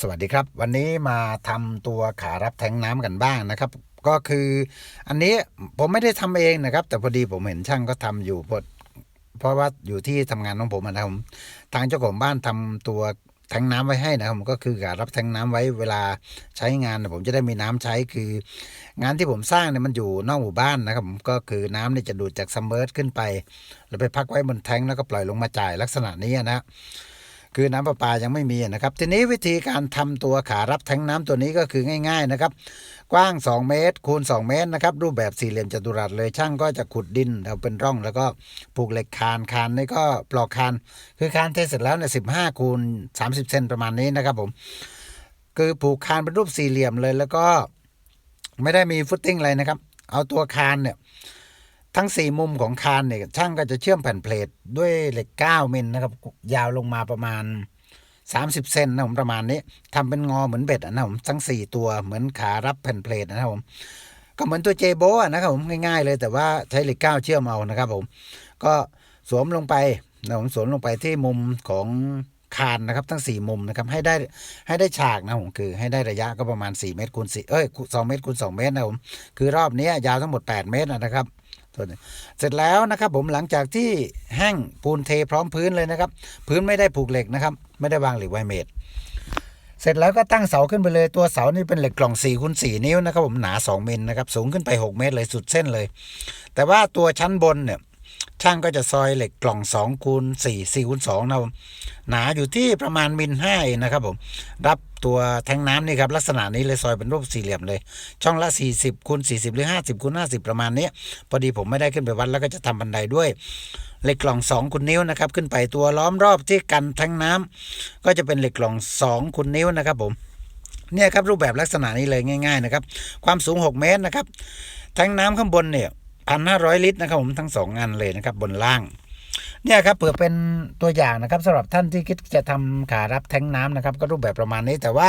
สวัสดีครับ วันนี้มาทำตัวขารับแทงน้ำกันบ้างนะครับ ก็คืออันนี้ผมไม่ได้ทำเองนะครับ แต่พอดีผมเห็นช่างก็ทำอยู่เพราะว่าอยู่ที่ทำงานของผมนะครับผมทางเจ้าของบ้านทำตัวแทงน้ำไว้ให้นะครับก็คือการรับแทงน้ำไว้เวลาใช้งานนะผมจะได้มีน้ำใช้คือ งานที่ผมสร้างเนี่ยมันอยู่นอกหมู่บ้านนะครับผมก็คือน้ำเนี่ยจะดูดจากซัมเมอร์ขึ้นไป แล้วไปพักไว้บนแทงแล้วก็ปล่อยลงมาจ่ายลักษณะนี้นะ คือน้ำประปายังไม่มีนะครับ ทีนี้วิธีการทำตัวขารับแทงน้ำตัวนี้ก็คือง่าย ๆนะครับ กว้าง 2 เมตร คูณ 2 เมตรนะครับรูปแบบสี่เหลี่ยมจัตุรัสเลยช่างก็จะขุดดินเอาเป็นร่อง แล้วก็ปลูกเหล็กคานคานนี่ก็ปลอกคานคือคานเทเสร็จแล้วเนี่ยสิบห้าคูณสามสิบเซนประมาณนี้นะครับผมคือปลูกคานเป็นรูปสี่เหลี่ยมเลยแล้วก็ไม่ได้มีฟุตติ้งอะไรนะครับ เอาตัวคานเนี่ย ทั้งสี่มุมของคานเนี่ยช่างก็จะเชื่อมแผ่นเพลทด้วยเหล็ก9มิลนะครับ ยาวลงมาประมาณ 30 เซนนะผมประมาณนี้ทำเป็นงอเหมือนเบ็ดอะนะผมทั้ง 4 ตัวเหมือนขารับแผ่นเพลทนะครับผมก็เหมือนตัวเจโบะนะครับผมง่ายๆเลยแต่ว่าใช้เหล็ก9เชื่อมเอานะครับผมก็สวมลงไปนะผมสวมลงไปที่มุมของคานนะครับทั้ง 4 มุมนะครับให้ได้ให้ได้ฉากนะผมคือให้ได้ระยะก็ประมาณ 4 เมตรคูณ4เอ้ย2เมตรคูณ2เมตรนะผมคือรอบนี้ยาวทั้งหมด 8 เมตรนะครับ ตัวนี้เสร็จแล้วนะครับผมหลังจากที่แห้งปูนเทพร้อมพื้นเลยนะครับ พื้นไม่ได้ผูกเหล็กนะครับ ไม่ได้วางเหล็กไวเมดเสร็จแล้วก็ตั้งเสาขึ้นไปเลยตัวเสานี่เป็นเหล็กกล่อง4คูณ4นิ้วนะครับผมหนา2มิลนะครับสูงขึ้นไป 6 เมตรเลยสุดเส้นเลย แต่ว่าตัวชั้นบนเนี่ย ช่างก็จะซอยเหล็กกล่อง2คูณ4 4คูณ2นะครับผมหนาอยู่ที่ประมาณมิลห้าเองนะครับผมรับตัวแทงน้ำนี่ครับลักษณะนี้เลยซอยเป็นรูปสี่เหลี่ยมเลย ช่องละ 40คูณ40 หรือ 50คูณ50 ประมาณนี้ พอดีผมไม่ได้ขึ้นไปวัดแล้วก็จะทำบันไดด้วยเหล็กกล่อง 2คูณนิ้วนะครับขึ้นไปตัวล้อมรอบที่กันแทงน้ำก็จะเป็นเหล็กกล่อง2คูณนิ้วนะครับผมเนี่ยครับรูปแบบลักษณะนี้เลยง่าย ๆ นะครับ ความสูง 6 เมตรนะครับแทงน้ำข้างบนเนี่ย พันห้าร้อยลิตรนะครับผมทั้งสองอันเลยนะครับบนล่างเนี่ยครับเผื่อเป็นตัวอย่างนะครับสำหรับท่านที่คิดจะทำขารับแทงน้ำนะครับ ก็รูปแบบประมาณนี้ แต่ว่า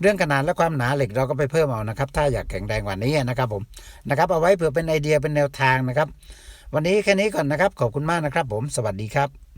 เรื่องขนาดและความหนาเหล็กเราก็ไปเพิ่มเอานะครับ ถ้าอยากแข็งแรงกว่านี้นะครับผมนะครับ เอาไว้เผื่อเป็นไอเดียเป็นแนวทางนะครับ วันนี้แค่นี้ก่อนนะครับ ขอบคุณมากนะครับ ผมสวัสดีครับ